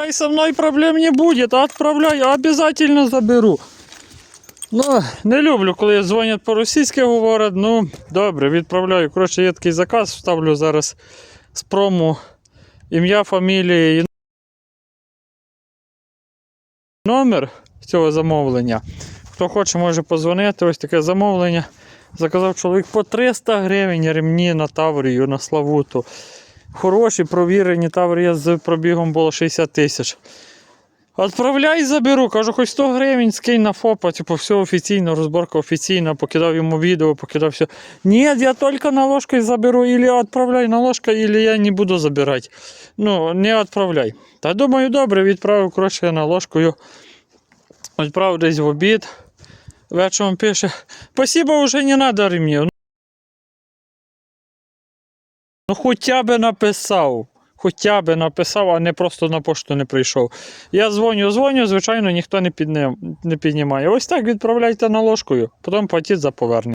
Отправляй со мною проблем не буде, а отправляй, обязательно заберу. Ну, не люблю, коли дзвонять по-російськи говорять. Ну, добре, відправляю. Коротше, є такий заказ, вставлю зараз з прому ім'я, фамілії і номер цього замовлення. Хто хоче, може позвонити. Ось таке замовлення. Заказав чоловік по 300 гривень ремні на Таврію, на Славуту. Хороші, провірені Таврія з пробігом було 60 тисяч. Отправляй заберу, кажу, хоч 100 гривень скинь на ФОПа, типу, все офіційно, розборка офіційна, покидав йому відео, покидав все. Ні, я тільки наложкою заберу, или відправляй наложка, или я не буду забирати. Ну, не відправляй. Та думаю, добре, відправив, коротше, я наложкою. Відправив десь в обід. Вечором пише, спасибо, вже не треба ремнів. Ну, хоча б написав. Хоча б написав, а не просто на пошту не прийшов. Я дзвоню, дзвоню, звичайно, ніхто не, не піднімає. Ось так відправляйте наложкою, потім платіть за повернення.